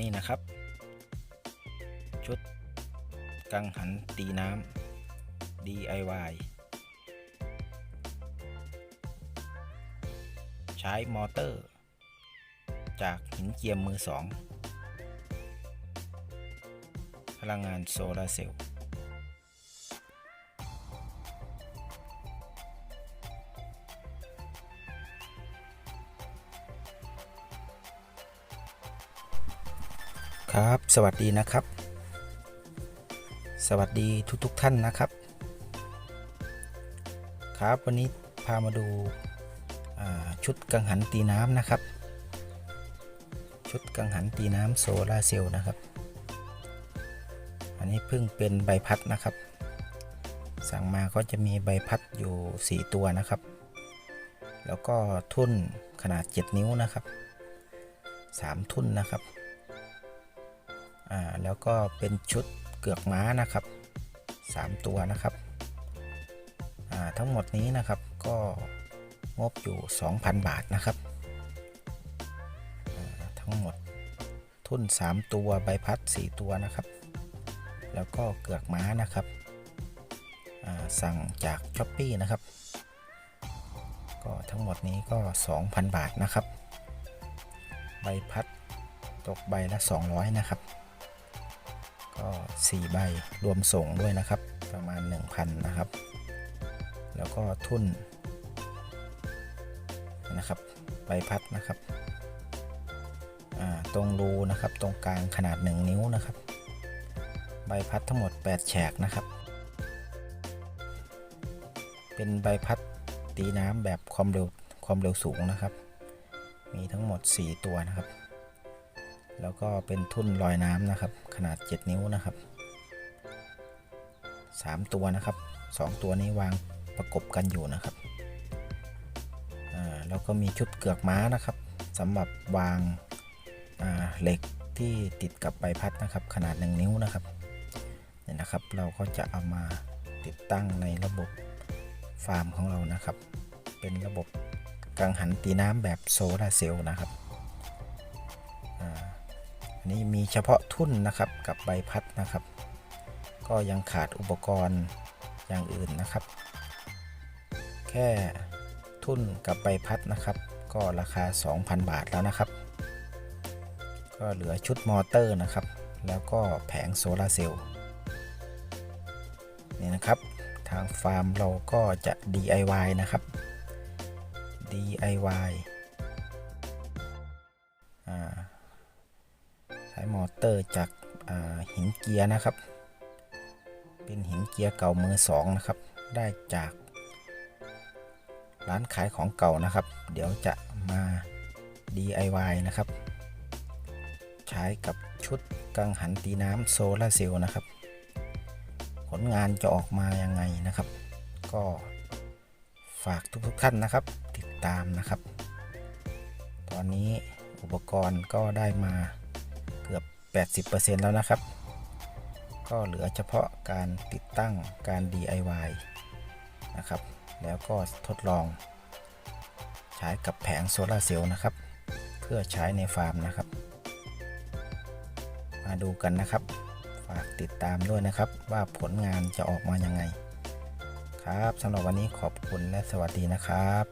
นี่นะครับ ชุดกังหันตีน้ำ DIY ใช้มอเตอร์ จากหินเจียมมือสอง พลังงานโซลาเซลล์ ครับ สวัสดีนะครับ สวัสดีทุกๆทท่านนะครับ ครับวันนี้พามาดูาชุดกังหันตีน้ำนะครับ ชุดกังหันตีน้ำโซลาเซลล์นะครับ อันนี้เพิ่งเป็นใบพัดนะครับ สั่งมาก็จะมีใบพัดอยู่ 4 ตัวนะครับ แล้วก็ทุ่นขนาด 7 นิ้วนะครับ 3 ทุ่นนะครับ อ่าแล้วก็เป็นชุดเกือกม้านะครับ 3 ตัวนะครับอ่าทั้งหมดนี้นะครับก็งบอยู่ 2,000 บาทนะครับทั้งหมดทุ่น 3 ตัวใบพัด 4 ตัวนะครับ แล้วก็เกือกม้านะครับสั่งจากช้อปปีนะครับ ก็ทั้งหมดนี้ก็ 2,000 บาทนะครับ ใบพัดตกใบละ 200 นะครับ ก็4ใบรวมส่งด้วยนะครับ ประมาณ 1,000 นะครับ แล้วก็ทุ่นนะครับใบพัดนะครับตรงรูนะครับตรงกลางขนาด 1 นิ้วนะครับ ใบพัดทั้งหมด 8 แฉกนะครับ เป็นใบพัดตีน้ำแบบความเร็วความเร็วสูงนะครับ มีทั้งหมด 4 ตัวนะครับ แล้วก็เป็นทุ่นลอยน้ำนะครับ ขนาด 7 นิ้วนะครับ 3 ตัวนะครับ 2 ตัวนี้วางประกบกันอยู่นะครับแล้วก็มีชุดเกือกม้านะครับสำหรับวางาเหล็กที่ติดกับใบพัดนะครับ ขนาด 1 นิ้วนะครับเนี่ยนะครับ เราก็จะเอามาติดตั้งในระบบฟาร์มของเรานะครับ เป็นระบบกังหันตีน้ำแบบโซลาเซลล์นะครับ นี้มีเฉพาะทุ่นนะครับกับใบพัดนะครับ ก็ยังขาดอุปกรณ์อย่างอื่นนะครับ แค่ทุ่นกับใบพัดนะครับ ก็ราคา 2,000 บาทแล้วนะครับ ก็เหลือชุดมอเตอร์นะครับ แล้วก็แผงโซลาเซลล์นี่นะครับทางฟาร์มเราก็จะ DIY นะครับ DIY อ่า ใช้มอเตอร์จากาหินเกียร์นะครับ เป็นหินเกียร์เก่ามือสองนะครับ ได้จากร้านขายของเก่านะครับ เดี๋ยวจะมา DIY นะครับ ใช้กับชุดกังหันตีน้ำโซลาเซลล์นะครับ ผลงานจะออกมายังไงนะครับ ก็ฝากทุกๆท่านนะครับ ติดตามนะครับ ตอนนี้อุปกรณ์ก็ได้มา 80%แล้วนะครับ ก็เหลือเฉพาะการติดตั้งการ DIY นะครับ แล้วก็ทดลอง ใช้กับแผงโซลาเซลล์นะครับ เพื่อใช้ในฟาร์มนะครับ มาดูกันนะครับ ฝากติดตามด้วยนะครับ ว่าผลงานจะออกมายังไง ครับสำหรับวันนี้ขอบคุณและสวัสดีนะครับ